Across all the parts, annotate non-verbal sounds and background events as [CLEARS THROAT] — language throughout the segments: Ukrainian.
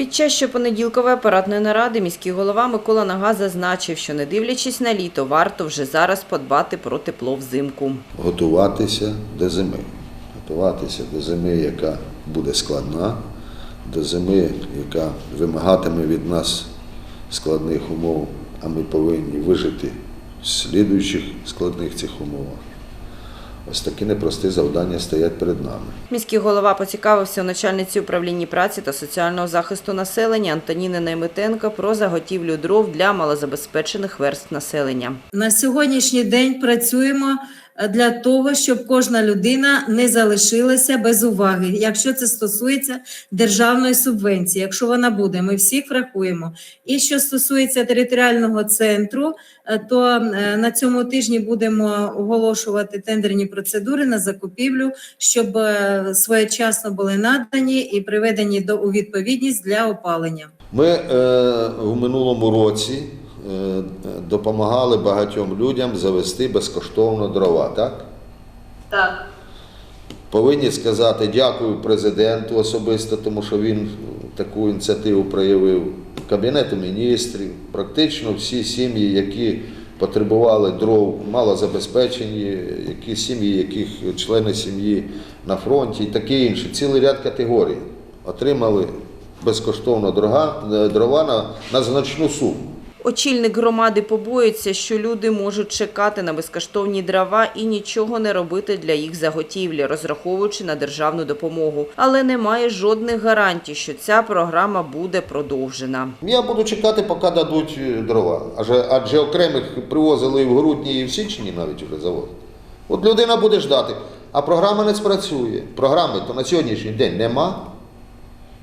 Під час щопонеділкової апаратної наради міський голова Микола Нага зазначив, що не дивлячись на літо, варто вже зараз подбати про тепло взимку. готуватися до зими. Готуватися до зими, яка буде складна, до зими, яка вимагатиме від нас складних умов, а ми повинні вижити в слідуючих складних цих умовах. Ось такі непрості завдання стоять перед нами. Міський голова поцікавився у начальниці управління праці та соціального захисту населення Антоніни Наймитенко про заготівлю дров для малозабезпечених верств населення. На сьогоднішній день працюємо для того, щоб кожна людина не залишилася без уваги, якщо це стосується державної субвенції, якщо вона буде, ми всіх врахуємо. І що стосується територіального центру, е, то е, на цьому тижні будемо оголошувати тендерні процедури на закупівлю, щоб е, своєчасно були надані і приведені до у відповідність для опалення. Ми е, в минулому році допомагали багатьом людям завести безкоштовно дрова, так? Так. Повинні сказати дякую президенту особисто, тому що він таку ініціативу проявив Кабінету міністрів. Практично всі сім'ї, які потребували дров, малозабезпечені, які сім'ї, яких члени сім'ї на фронті і таке інше, цілий ряд категорій отримали безкоштовно дрова, дрова на, на значну суму. Очільник громади побоюється, що люди можуть чекати на безкоштовні дрова і нічого не робити для їх заготівлі, розраховуючи на державну допомогу. Але немає жодних гарантій, що ця програма буде продовжена. Я буду чекати, поки дадуть е, дрова. Адже, окремих привозили і в грудні, і в січні навіть вже завозили. От людина буде ждати, а програма не спрацює. Програми то на сьогоднішній день нема.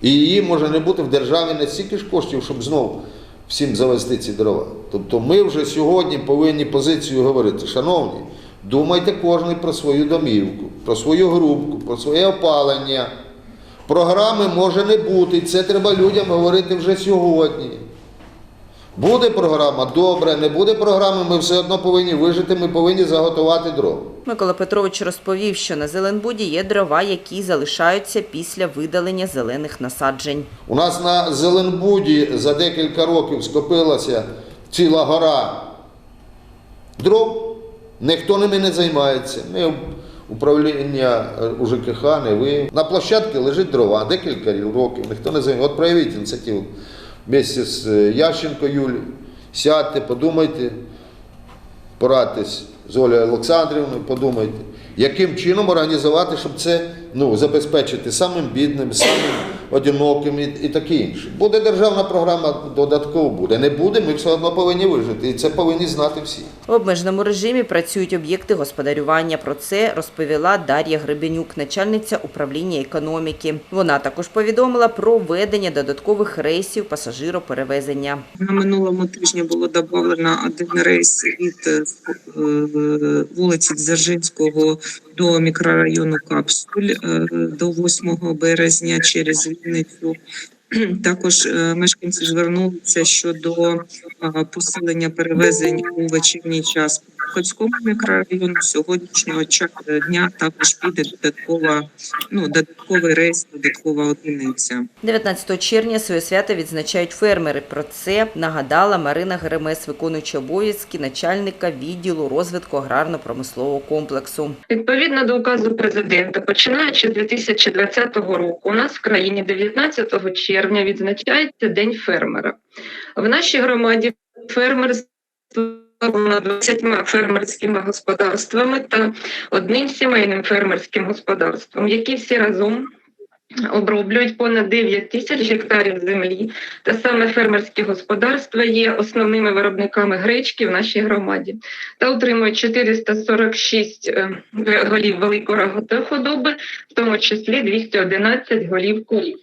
І її може не бути в державі не стільки ж коштів, щоб знову всім завести ці дрова. Тобто ми вже сьогодні повинні позицію говорити, шановні, думайте кожен про свою домівку, про свою грубку, про своє опалення. Програми може не бути, це треба людям говорити вже сьогодні. Буде програма, добре, не буде програми, ми все одно повинні вижити, ми повинні заготувати дров. Микола Петрович розповів, що на Зеленбуді є дрова, які залишаються після видалення зелених насаджень. У нас на Зеленбуді за декілька років скопилася ціла гора дров, ніхто ними не займається. Ми управління е, УЖКХ, не ви. На площадці лежить дрова, декілька років, ніхто не займається. От проявіть ініціативу вместе з е, Ященко Юлією. Сядьте, подумайте, порадьтесь з Олею Олександрівною, подумайте, яким чином організувати, щоб це ну, забезпечити самим бідним, самим одиноким і, і таке інше. Буде державна програма, додатково буде. Не буде, ми все одно повинні вижити. І це повинні знати всі. В обмеженому режимі працюють об'єкти господарювання. Про це розповіла Дар'я Гребенюк, начальниця управління економіки. Вона також повідомила про введення додаткових рейсів пасажироперевезення. На минулому тижні було додано один рейс від е, е, вулиці Дзержинського до мікрорайону Капсуль е, до 8 березня через Вінницю. [CLEARS THROAT] Також е, мешканці звернулися щодо е, посилення перевезень у вечірній час по Ходському мікрорайону. Сьогоднішнього ча- дня також піде додаткова, ну додатковий рейс, додаткова одиниця. 19 червня своє свято відзначають фермери. Про це нагадала Марина Гремес, виконуюча обов'язки начальника відділу розвитку аграрно-промислового комплексу. Відповідно до указу президента, починаючи з 2020 року, у нас в країні 19 червня відзначається День фермера. В нашій громаді фермерство 20 фермерськими господарствами та одним сімейним фермерським господарством, які всі разом оброблюють понад 9 тисяч гектарів землі. Та саме фермерські господарства є основними виробниками гречки в нашій громаді та утримують 446 е, голів великої худоби, в тому числі 211 голів корів.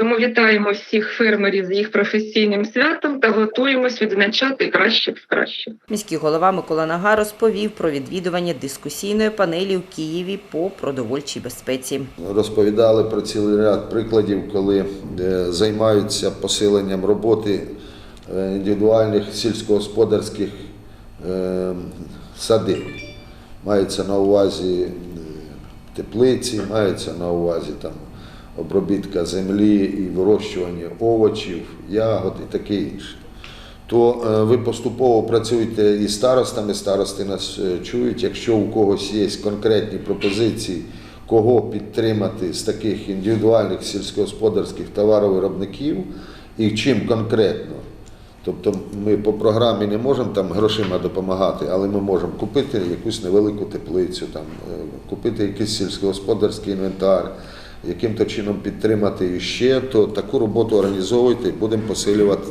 Тому вітаємо всіх фермерів з їх професійним святом та готуємось відзначати кращих з кращих. Міський голова Микола Нага розповів про відвідування дискусійної панелі у Києві по продовольчій безпеці. Розповідали про цілий ряд прикладів, коли е, займаються посиленням роботи е, індивідуальних сільськогосподарських е, садиб. Мається на увазі теплиці, мається на увазі там обробітка землі і вирощування овочів, ягод і таке інше. То е, ви поступово працюєте із старостами, старости нас е, чують. Якщо у когось є конкретні пропозиції, кого підтримати з таких індивідуальних сільськогосподарських товаровиробників і чим конкретно. Тобто ми по програмі не можемо там грошима допомагати, але ми можемо купити якусь невелику теплицю, там, е, купити якийсь сільськогосподарський інвентар, яким-то чином підтримати і ще, то таку роботу організовуйте і будемо посилювати,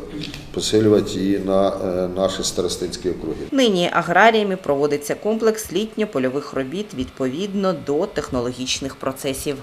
посилювати її на е, наші старостинські округи. Нині аграріями проводиться комплекс літньо-польових робіт відповідно до технологічних процесів.